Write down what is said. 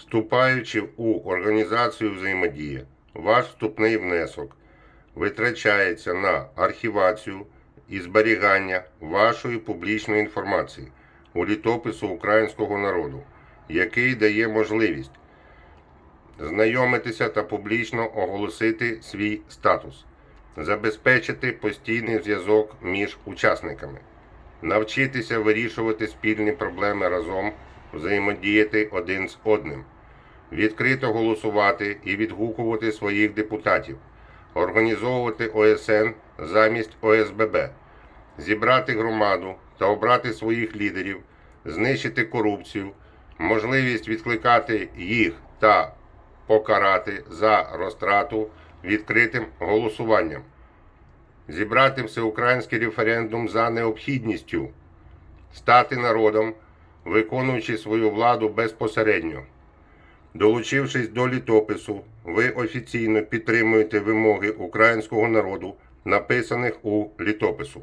Вступаючи у організацію взаємодії, ваш вступний внесок витрачається на архівацію і зберігання вашої публічної інформації у літопису українського народу, який дає можливість знайомитися та публічно оголосити свій статус, забезпечити постійний зв'язок між учасниками, навчитися вирішувати спільні проблеми разом, взаємодіяти один з одним, відкрито голосувати і відгукувати своїх депутатів, організовувати ОСН замість ОСББ, зібрати громаду та обрати своїх лідерів, знищити корупцію, можливість відкликати їх та покарати за розтрату відкритим голосуванням, зібрати всеукраїнський референдум за необхідністю, стати народом, виконуючи свою владу безпосередньо. Долучившись до літопису, ви офіційно підтримуєте вимоги українського народу, написаних у літопису.